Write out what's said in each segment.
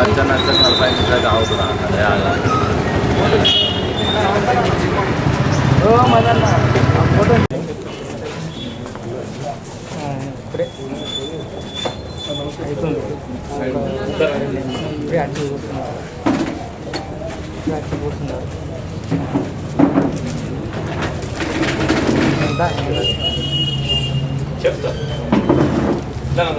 లక్ష నలభై నిమిషాలు అవుతున్నా అదే ఆగాలి ఇప్పుడే అయిపోయింది ఇప్పుడే అడ్డు పోతున్నారు ఇప్పుడే అడ్డు పోతున్నారు దా, దా. చెప్తా సార్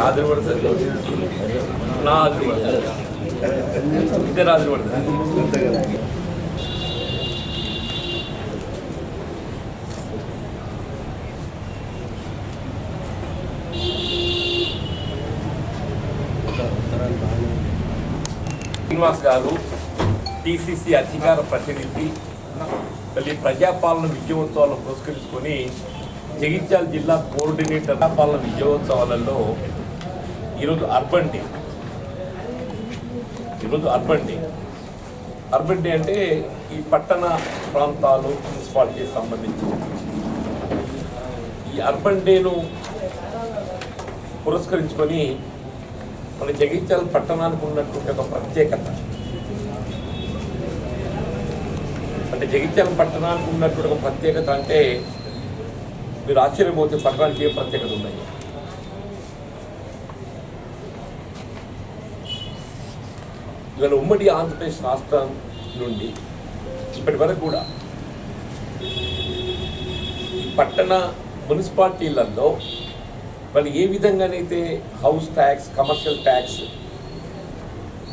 హాజరు పడుతుంది నా హాజరు పడుతుంది ఇద్దరు హాజరు పడుతుంది శ్రీనివాస్ గారు టీసీసీ అధికార ప్రతినిధి మళ్ళీ ప్రజాపాలన విజయోత్సవాలను పురస్కరించుకొని జగిత్యాల జిల్లా కోఆర్డినేటర్ ప్రజాపాలన విజయోత్సవాలలో ఈరోజు అర్బన్ డే. ఈరోజు అర్బన్ డే. అర్బన్ డే అంటే ఈ పట్టణ ప్రాంతాలు మున్సిపాలిటీకి సంబంధించి. ఈ అర్బన్ డేను పురస్కరించుకొని మన జగిత్యాల పట్టణానికి ఉన్నటువంటి ఒక ప్రత్యేకత. అంటే జగిత్యాల పట్టణానికి ఉన్నటువంటి ఒక ప్రత్యేకత అంటే మీరు ఆశ్చర్యపోతే పట్టణానికి ఏ ప్రత్యేకత ఉన్నాయి? ఇవాళ ఉమ్మడి ఆంధ్రప్రదేశ్ రాష్ట్రం నుండి ఇప్పటి వరకు కూడా ఈ పట్టణ మున్సిపాలిటీలలో వాళ్ళు ఏ విధంగానైతే house tax commercial tax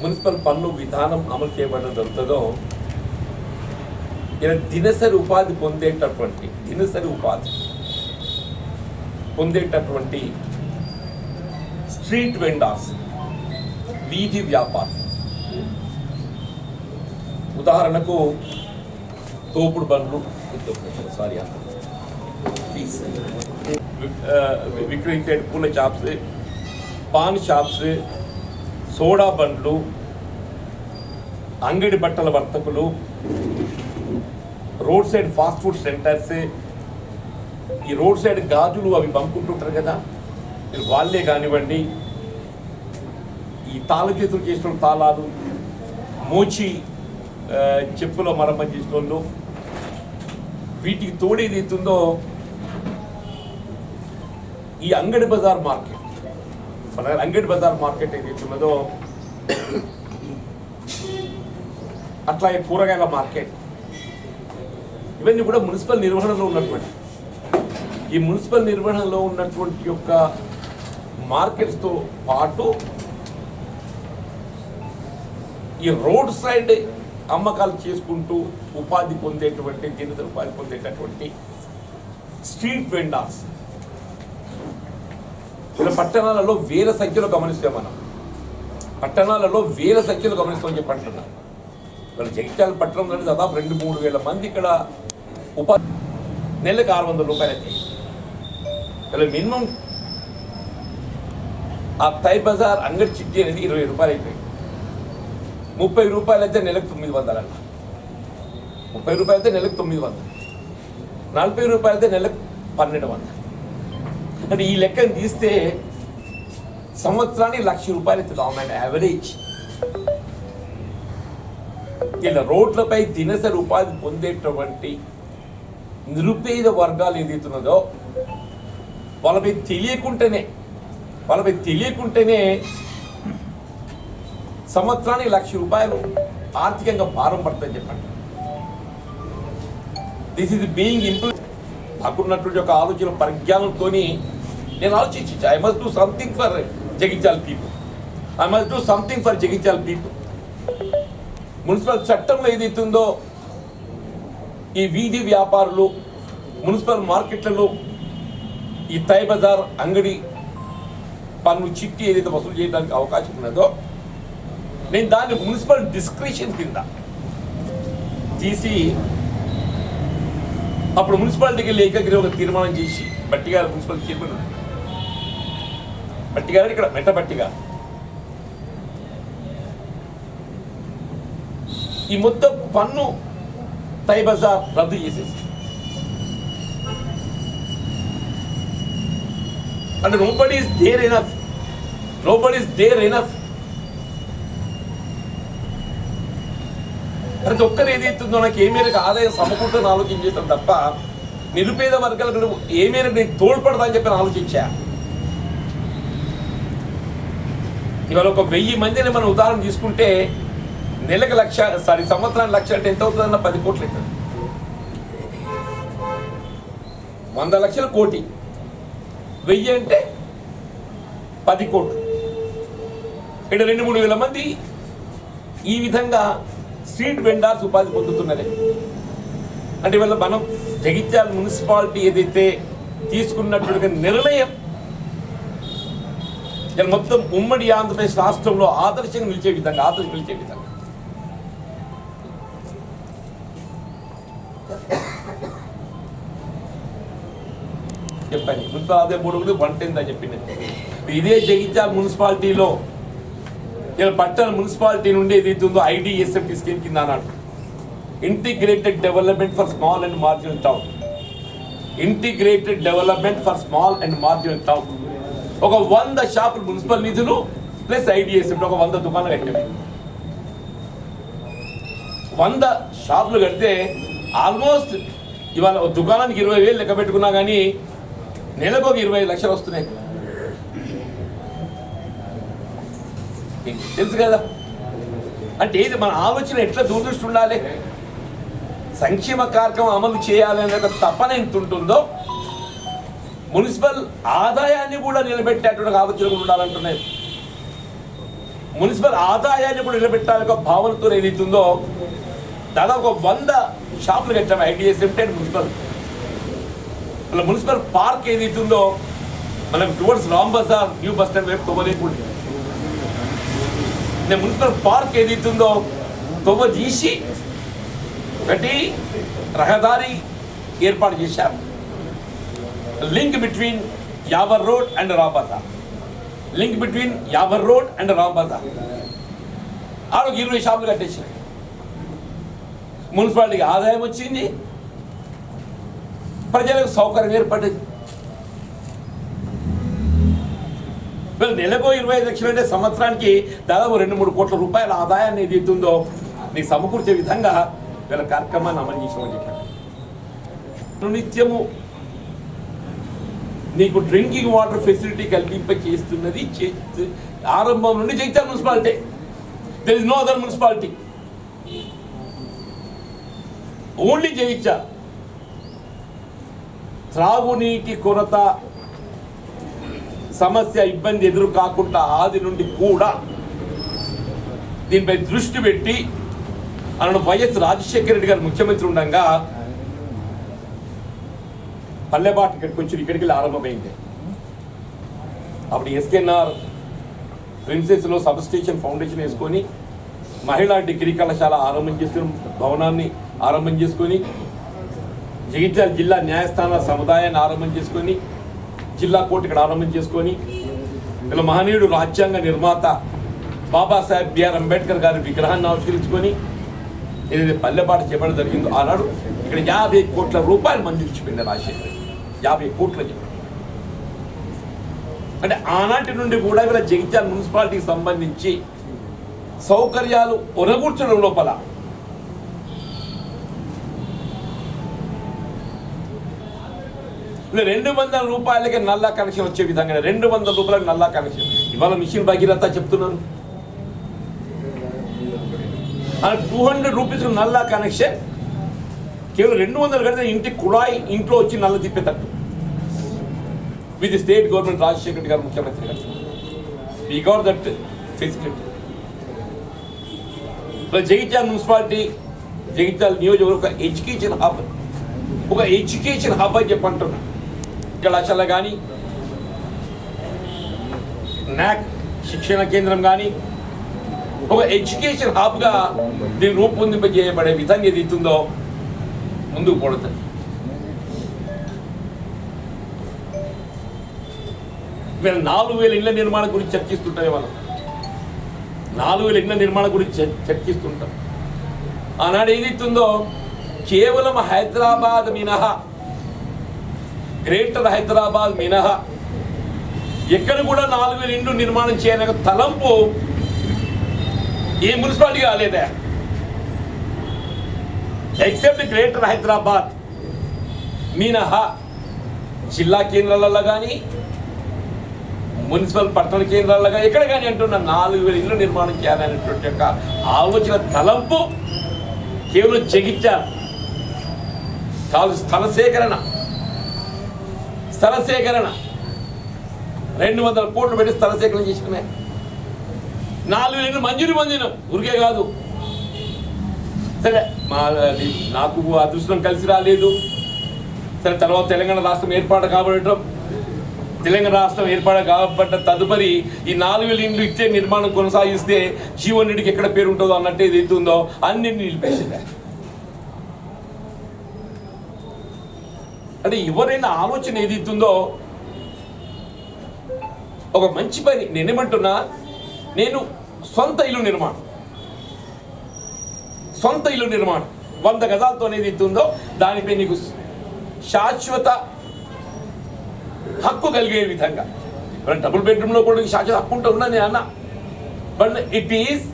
municipal పన్ను విధానం అమలు చేయబడడం జరుగుతుందో ఇలా దినసరి ఉపాధి పొందేటటువంటి దినసరి ఉపాధి పొందేటటువంటి స్ట్రీట్ వెండాస్ వీధి వ్యాపారం. ఉదాహరణకు తోపుడు బండ్లు సారీ విక్రయించే పూల షాప్స్ పాన్ షాప్స్ సోడా బండ్లు అంగడి బట్టల వర్తకులు road side fast food centres ఈ రోడ్ సైడ్ గాజులు అవి పంపుకుంటుంటారు కదా మీరు వాళ్ళే కానివ్వండి. ఈ తాళ చేతులు చేసిన తాళాలు మోచి చెప్పులో మరమ్మ మరమ్మతు చేసిన వాళ్ళు వీటికి తోడేది అవుతుందో ఈ అంగడి బజార్ మార్కెట్. మన అంగడి బజార్ మార్కెట్ ఏదైతే ఉన్నదో అట్లాగే కూరగాయల మార్కెట్. ఇవన్నీ కూడా మున్సిపల్ నిర్వహణలో ఉన్నటువంటి. ఈ మున్సిపల్ నిర్వహణలో ఉన్నటువంటి యొక్క మార్కెట్స్తో పాటు ఈ రోడ్ సైడ్ అమ్మకాలు చేసుకుంటూ ఉపాధి పొందేటువంటి జీవిత ఉపాధి పొందేటటువంటి స్ట్రీట్ వెండార్స్. ఇలా పట్టణాలలో వేల సంఖ్యలో గమనిస్తే మనం. పట్టణాలలో వేల సంఖ్యలో గమనిస్తామని చెప్పి అంటున్నాను ఇక్కడ జగిత్యాల పట్టణంలో దాదాపు రెండు మూడు వేల మంది ఇక్కడ ఉపాధి నెలకు ఆరు వందల రూపాయలు అయితే. ఇలా మినిమం ఆ తై బజార్ అంగడి చిట్టి అనేది ఇరవై రూపాయలు అయిపోయింది. ముప్పై రూపాయలు అయితే నెలకు తొమ్మిది వందలు అన్న ముప్పై రూపాయలు అయితే నెలకు తొమ్మిది వందలు. నలభై రూపాయలు అయితే నెలకు పన్నెండు వందలు. అంటే ఈ లెక్కను తీస్తే సంవత్సరానికి లక్ష రూపాయలు అవుతుంది ఆన్ యావరేజ్ ఇలా రోడ్లపై దినసరి ఉపాధి పొందేటటువంటి నిరుపేద వర్గాలు ఏదైతున్నదో వాళ్ళపై తెలియకుంటేనే వాళ్ళపై తెలియకుంటేనే సంవత్సరానికి లక్ష రూపాయలు ఆర్థికంగా భారం పడుతుంది చెప్పండి. దిస్ ఇస్ బీయింగ్ ఇంప్రూవ్ నాకున్నటువంటి ఒక ఆలోచన పరిజ్ఞానంతో నేను ఆలోచించి I must do something for Jagtial people I must do something for Jagtial people municipal చట్టంలో ఏదైతుందో ఈ వీధి వ్యాపారులు మున్సిపల్ మార్కెట్లలో ఈ తై బజార్ అంగడి పన్ను చిట్టి ఏదైతే వసూలు చేయడానికి అవకాశం ఉన్నదో నేను దాన్ని మున్సిపల్ డిస్క్రిషన్ కింద తీసి అప్పుడు మున్సిపాలిటీకి వెళ్ళి ఏకగ్రీవ ఒక తీర్మానం చేసి బట్టి గారు మున్సిపల్ చైర్మన్ బట్టి గారు ఇక్కడ మెట్ట బట్టి గారు ఈ మొత్తం పన్ను తైబజా రద్దు చేసేసి. అంటే రోబడి ఈస్ దేర్ ఎనఫ్ రోబడి ఈస్ దేర్ ఎనఫ్ ప్రతి ఒక్కరు ఏదైతుందో నాకు ఏ మేరకు ఆదాయం సమకూర్తని ఆలోచించేస్తాను తప్ప నిరుపేద వర్గాలకు ఏ మేరకు నేను తోడ్పడతా అని చెప్పి ఆలోచించా. ఇవాళ ఒక వెయ్యి మందిని మనం ఉదాహరణ తీసుకుంటే నెలకు లక్ష సారీ సంవత్సరానికి లక్ష అంటే ఎంత అవుతుందన్న పది కోట్లు అవుతుంది వంద లక్షల కోటి. వెయ్యి అంటే పది కోట్లు. ఇక్కడ రెండు మూడు వేల మంది ఈ విధంగా స్ట్రీట్ వెండర్స్ ఉపాధి పొందుతున్నది అంటే వీళ్ళ మనం జగిత్యాల మున్సిపాలిటీ ఏదైతే తీసుకున్నటువంటి నిర్ణయం మొత్తం ఉమ్మడి ఆంధ్రప్రదేశ్ రాష్ట్రంలో ఆదర్శంగా నిలిచే విధంగా ఆదర్శం నిలిచే విధంగా. చెప్పండి. ముందు అదే మూడు ఒకటి అని చెప్పింది ఇదే జగిత్యాల మున్సిపాలిటీలో ఇలా పట్టణ మున్సిపాలిటీ నుండి ఏదైతే ఉందో ఐడిఎస్ఎఫ్టీ స్కీమ్ కింద అన్నాడు. Integrated development for small and marginal town integrated development for small and marginal town ఒక వంద షాపులు మున్సిపల్ నిధులు ప్లస్ ఐడిఎస్ఎఫ్టీ ఒక వంద దుకాణాలు కట్టినవి వంద షాపులు కడితే ఆల్మోస్ట్ ఇవాళ దుకాణానికి ఇరవై వేలు లెక్క పెట్టుకున్నా కానీ నెలకు ఒక ఇరవై లక్షలు వస్తున్నాయి. తెలుసు కదా? అంటే ఏది? మన ఆలోచన ఎట్లా దూరదృష్టి ఉండాలి? సంక్షేమ కార్యక్రమం అమలు చేయాలనే తపన ఎంత ఉంటుందో మున్సిపల్ ఆదాయాన్ని కూడా నిలబెట్టేటువంటి ఆలోచన కూడా ఉండాలంటున్నాయి. మున్సిపల్ ఆదాయాన్ని కూడా నిలబెట్టాలి ఒక భావనతో ఏదైతుందో దాదాపు ఒక వంద షాపులు కట్టాము ఐడిఎస్ లిమిటెడ్ మున్సిపల్. మళ్ళీ మున్సిపల్ పార్క్ ఏదైతుందో మనం towards Ram Bazar new bus stand వైపు తోవలేకుండా నేను మున్సిపల్ పార్క్ ఏదైతుందో తొవ్వ తీసి ఒకటి రహదారి ఏర్పాటు చేశారు link between Yavar road and Ram Bazar link between Yavar road and Ram Bazar ఆడ ఇరవై షాపులు కట్టేసారు మున్సిపాలిటీకి ఆదాయం వచ్చింది. ప్రజలకు సౌకర్యం ఏర్పడింది వీళ్ళు నెలకు ఇరవై ఐదు లక్షలు అంటే సంవత్సరానికి దాదాపు రెండు మూడు కోట్ల రూపాయల ఆదాయాన్ని ఏది ఉందో నీకు సమకూర్చే విధంగా వీళ్ళ కార్యక్రమాన్ని అమలు చేసామని చెప్పారు. నిత్యము నీకు డ్రింకింగ్ వాటర్ ఫెసిలిటీ కల్పింప చేస్తున్నది చేస్తు- ఆరంభం నుండి Jagtial municipality. There is no other municipality only Jagtial త్రాగునీటి కొరత సమస్య ఇబ్బంది ఎదురు కాకుండా ఆది నుండి కూడా దీనిపై దృష్టి పెట్టి అన్న వైఎస్ రాజశేఖర రెడ్డి గారు ముఖ్యమంత్రి ఉండగా పల్లెబాటు ఇక్కడికి వచ్చి ఇక్కడికి వెళ్ళి ఆరంభమైంది. అప్పుడు ఎస్కేఎన్ఆర్ ప్రిన్సెస్లో సబ్ స్టేషన్ ఫౌండేషన్ వేసుకొని మహిళా డిగ్రీ కళాశాల ఆరంభం చేసుకుని భవనాన్ని ఆరంభం చేసుకొని జగిత్యాల జిల్లా న్యాయస్థాన సముదాయాన్ని ఆరంభం చేసుకొని జిల్లా కోర్టు ఇక్కడ ఆరంభం చేసుకొని ఇలా మహనీయుడు రాజ్యాంగ నిర్మాత బాబాసాహెబ్ బిఆర్ అంబేద్కర్ గారి విగ్రహాన్ని ఆవిష్కరించుకొని ఏదైతే పల్లెపాట చేపడం జరిగిందో ఆనాడు ఇక్కడ యాభై కోట్ల రూపాయలు మంజూరించిపోయింది రాజశేఖర్ యాభై కోట్ల అంటే ఆనాటి నుండి కూడా ఇలా జగిత్యాల మున్సిపాలిటీకి సంబంధించి సౌకర్యాలు ఒనగూర్చడం లోపల రెండు వందల రూపాయలకి నల్లా కనెక్షన్ వచ్చే విధంగా రెండు వందల రూపాయలకి నల్లా కనెక్షన్ ఇవాళ మిషన్ భగీరథ చెప్తున్నాను టూ హండ్రెడ్ రూపీస్ నల్లా కనెక్షన్ కేవలం రెండు వందలు కడితే ఇంటి కుళాయి ఇంట్లో వచ్చి నల్ల తిప్పేటట్టు. With state government Rajasekhar Reddy గారు ముఖ్యమంత్రి గారు. ఈ that facility Jagtial municipality Jagtial నియోజకవర్గం ఒక ఎడ్యుకేషన్ హబ్ ఒక ఎడ్యుకేషన్ హబ్ అని చెప్పంటున్నాను కళాశాల కానీ నాక్ శిక్షణ కేంద్రం కానీ ఒక ఎడ్యుకేషన్ హబ్గా దీన్ని రూపొందింపజేయబడే విధంగా ఏదైతుందో ముందుకు పడుతుంది వీళ్ళు నాలుగు వేల ఇళ్ళ నిర్మాణం గురించి చర్చిస్తుంటారు మనం నాలుగు వేల ఇళ్ళ నిర్మాణం గురించి చర్చిస్తుంటాం ఆనాడు ఏదైతుందో కేవలం హైదరాబాద్ మినహా గ్రేటర్ హైదరాబాద్ మినహా. ఎక్కడ కూడా నాలుగు వేల ఇండ్లు నిర్మాణం చేయడానికి తలంపు ఏ మున్సిపాలిటీ కాలేదా. ఎక్సెప్ట్ గ్రేటర్ హైదరాబాద్ మినహా. జిల్లా కేంద్రాలలో కానీ మున్సిపల్ పట్టణ కేంద్రాల్లో కానీ ఎక్కడ కానీ అంటున్న నాలుగు వేల ఇళ్ళు నిర్మాణం చేయాలనేటువంటి యొక్క ఆలోచన తలంపు కేవలం జగిత్యాల కాదు స్థల సేకరణ. స్థల సేకరణ రెండు వందల కోట్లు పెట్టి స్థల సేకరణ చేసుకునే నాలుగు నెలలు మంజూరు పొందినాం ఊరికే కాదు. సరే మా నాకు అదృష్టం కలిసి రాలేదు. సరే తర్వాత తెలంగాణ రాష్ట్రం ఏర్పాటు కాబడటం. తెలంగాణ రాష్ట్రం ఏర్పాటు కాబట్ట తదుపరి ఈ నాలుగు వేల ఇండ్లు ఇచ్చే నిర్మాణం కొనసాగిస్తే జీవన్ రెడ్డికి ఎక్కడ పేరు ఉంటుందో అన్నట్టు ఏదైతే ఉందో నిలిపేసింది. అంటే ఎవరైనా ఆలోచన ఏదైతుందో ఒక మంచి పని నేనేమంటున్నా నేను సొంత ఇల్లు నిర్మాణం. సొంత ఇల్లు నిర్మాణం. వంద గజాలతో ఏది ఉందో దానిపై నీకు శాశ్వత హక్కు కలిగే విధంగా. మరి డబుల్ బెడ్రూమ్లో కూడా నీకు శాశ్వత హక్కు ఉంటే ఉన్నా నేను అన్న. But it is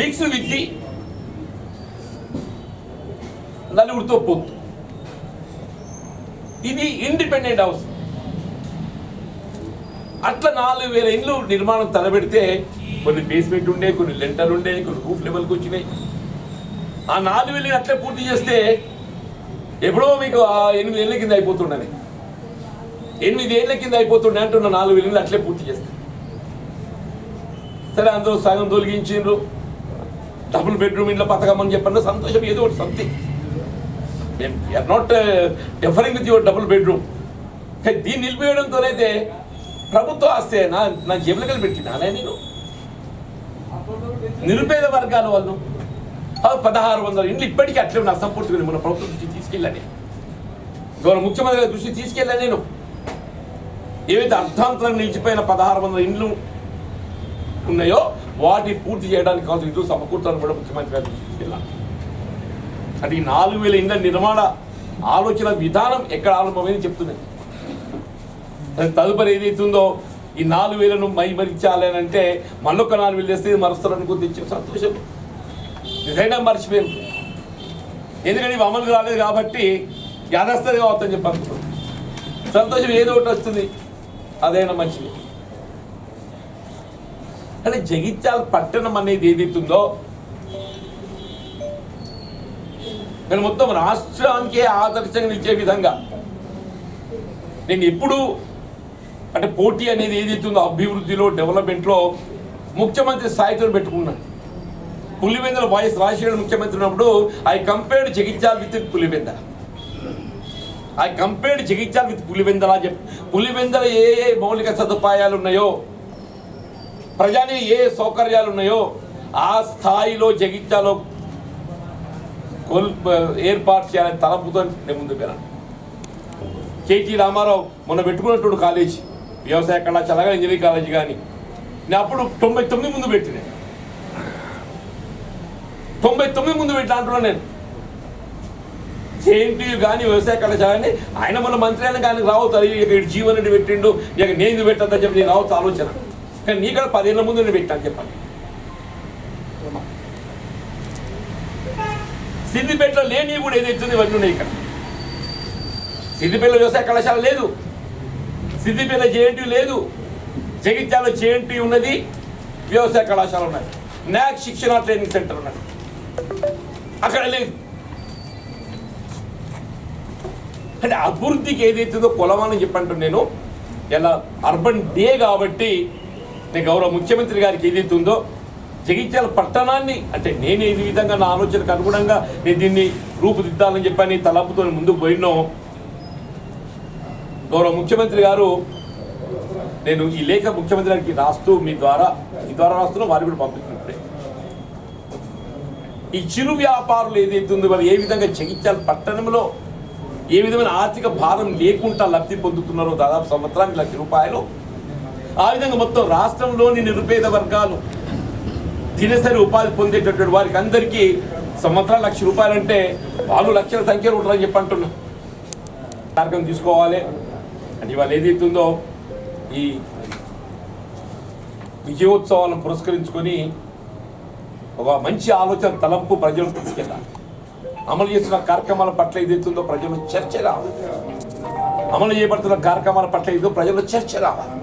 mix with the నలుగురితో పొత్తు ఇది ఇండిపెండెంట్ హౌస్. అట్లా నాలుగు వేల ఇండ్లు నిర్మాణం తలబెడితే కొన్ని బేస్మెంట్ ఉండే కొన్ని లెంటర్ ఉండే కొన్ని రూఫ్ లెవెల్కి వచ్చినాయి. ఆ నాలుగు వేలు అట్లే పూర్తి చేస్తే ఎప్పుడో మీకు ఆ ఎనిమిది ఏళ్ళ కింద అయిపోతుండని. ఎనిమిది ఏళ్ళ కింద అయిపోతుండే అంటున్న నాలుగు వేలు అట్లే పూర్తి చేస్తే. సరే అందరూ సగం తొలగించిండ్రు. డబుల్ బెడ్రూమ్ ఇంట్లో పథకమని అని చెప్పండి సంతోషం ఏదో ఒకటి something or not differing with your double bedroom దీన్ని నిలిపివేయడంతోనైతే ప్రభుత్వ ఆస్తే నా నా జేబులు కలిపి పెట్టినా నేను. నిరుపేద వర్గాల వాళ్ళు పదహారు వందల ఇండ్లు ఇప్పటికీ అట్లే ఉన్న సంపూర్తిగా మన ప్రభుత్వం దృష్టి తీసుకెళ్ళాను గౌరవ ముఖ్యమంత్రి గారి దృష్టి తీసుకెళ్ళాను నేను. ఏవైతే అర్థాంతరం నిలిచిపోయిన పదహారు వందల ఇండ్లు ఉన్నాయో వాటిని పూర్తి చేయడానికి కావాల్సిన ఇటు సమకూర్చాలని కూడా ముఖ్యమంత్రి గారి దృష్టి తీసుకెళ్ళాను అంటే ఈ నాలుగు వేల ఇండ్ల నిర్మాణ ఆలోచన విధానం ఎక్కడ ఆరంభమైంది చెప్తున్నాను తదుపరి ఏదైతుందో ఈ నాలుగు వేలను మైమరించాలి అని అంటే మళ్ళొక నాలుగు వేలు చేస్తే మరుస్తారు అనుకుని సంతోషం. నిజంగా మర్చిపోయాం ఎందుకంటే ఇవి అమలు రాలేదు కాబట్టి యాదస్తుంది కావద్దని చెప్పి సంతోషం ఏదో ఒకటి వస్తుంది. అదైనా మంచిది. అంటే జగిత్యాల పట్టణం అనేది ఏదైతుందో నేను మొత్తం రాష్ట్రానికే ఆదర్శంగా నిలిచే విధంగా. నేను ఎప్పుడు అంటే పోటీ అనేది ఏదైతుందో అభివృద్ధిలో డెవలప్మెంట్లో ముఖ్యమంత్రి స్థాయితో పెట్టుకున్నాను పులివెందుల వాయిస్ రాజశేఖర్ ముఖ్యమంత్రి ఉన్నప్పుడు I compared Jagtial with Pulivendula I compared Jagtial with Pulivendula అని చెప్పి పులివెందల ఏ ఏ మౌలిక సదుపాయాలు ఉన్నాయో ప్రజానికి ఏ సౌకర్యాలు ఉన్నాయో ఆ స్థాయిలో జగిత్యాలో ఏర్పాటు చేయాలని తలపుతో నేను ముందు పోయాను కేటీ రామారావు మొన్న పెట్టుకున్నటువంటి కాలేజీ వ్యవసాయ కళాశాల కానీ ఇంజనీరింగ్ కాలేజీ కానీ నేను అప్పుడు తొంభై తొమ్మిది ముందు పెట్టిన. తొంభై తొమ్మిది ముందు పెట్టిన అంటున్నాను నేను. జేఎన్టీయూ కానీ వ్యవసాయ కళాశాల కానీ ఆయన మన మంత్రి అయినా కానీ రావచ్చు ఇక జీవన్ రెడ్డి పెట్టిండు ఇక నేను పెట్టద్దని చెప్పి నేను రావచ్చు ఆలోచన. కానీ నీ కూడా పదేళ్ళ ముందు నేను పెట్టాను చెప్పాలి సిద్దిపేటలో లేని కూడా ఏదైతుంది ఇవన్నీ ఉన్నాయి ఇక్కడ. సిద్దిపేటలో వ్యవసాయ కళాశాల లేదు. సిద్దిపేట జేఎన్టీ లేదు. జగిత్యాల జేఎన్టీ ఉన్నది. వ్యవసాయ కళాశాల ఉన్నది. నాక్ శిక్షణ ట్రైనింగ్ సెంటర్ ఉన్నది. అక్కడ లేదు. అంటే అభివృద్ధికి ఏదైతుందో కొలవాలని చెప్పంటు నేను. ఇలా అర్బన్ డే కాబట్టి నేను గౌరవ ముఖ్యమంత్రి గారికి ఏదైతుందో జగిత్యాల పట్టణాన్ని అంటే నేను ఈ విధంగా నా ఆలోచనకు అనుగుణంగా నేను దీన్ని రూపుదిద్దాలని చెప్పని తలపుతో ముందుకు పోయినో గౌరవ ముఖ్యమంత్రి గారు నేను ఈ లేఖ ముఖ్యమంత్రి గారికి రాస్తూ మీ ద్వారా మీ ద్వారా రాస్తున్నా వారి కూడా పంపిస్తున్నప్పుడే ఈ చిరు వ్యాపారులు ఏదైతే ఉందో వాళ్ళు ఏ విధంగా జగిత్యాల పట్టణంలో ఏ విధమైన ఆర్థిక భారం లేకుండా లబ్ధి పొందుతున్నారో దాదాపు సంవత్సరానికి లక్ష రూపాయలు. ఆ విధంగా మొత్తం రాష్ట్రంలోని నిరుపేద వర్గాలు దినసరి ఉపాధి పొందేటటువంటి వారికి అందరికీ సంవత్సరాలు లక్ష రూపాయలు అంటే వాళ్ళు లక్షల సంఖ్యలో ఉంటారని చెప్పి అంటున్నాం. కార్యక్రమం తీసుకోవాలి. అంటే ఇవాళ ఏదైతుందో ఈ విజయోత్సవాలను పురస్కరించుకొని ఒక మంచి ఆలోచన తలంపు ప్రజలకు తీసుకెళ్ళాలి. అమలు చేస్తున్న కార్యక్రమాల పట్ల ఏదైతుందో ప్రజలు చర్చ రావాలి. అమలు చేయబడుతున్న కార్యక్రమాల పట్ల ఏదో ప్రజల్లో చర్చ రావాలి.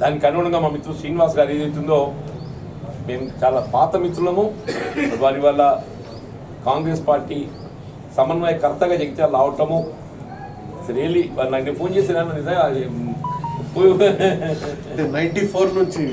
దానికి అనుగుణంగా మా మిత్రుడు శ్రీనివాస్ గారు ఏదైతుందో మేము చాలా పాత మిత్రులము. వారి వల్ల కాంగ్రెస్ పార్టీ సమన్వయకర్తగా జగిత్యాల రావటము. రియలీ నాకు ఫోన్ చేసిన నిజంగా అది, నైన్టీ ఫోర్ నుంచి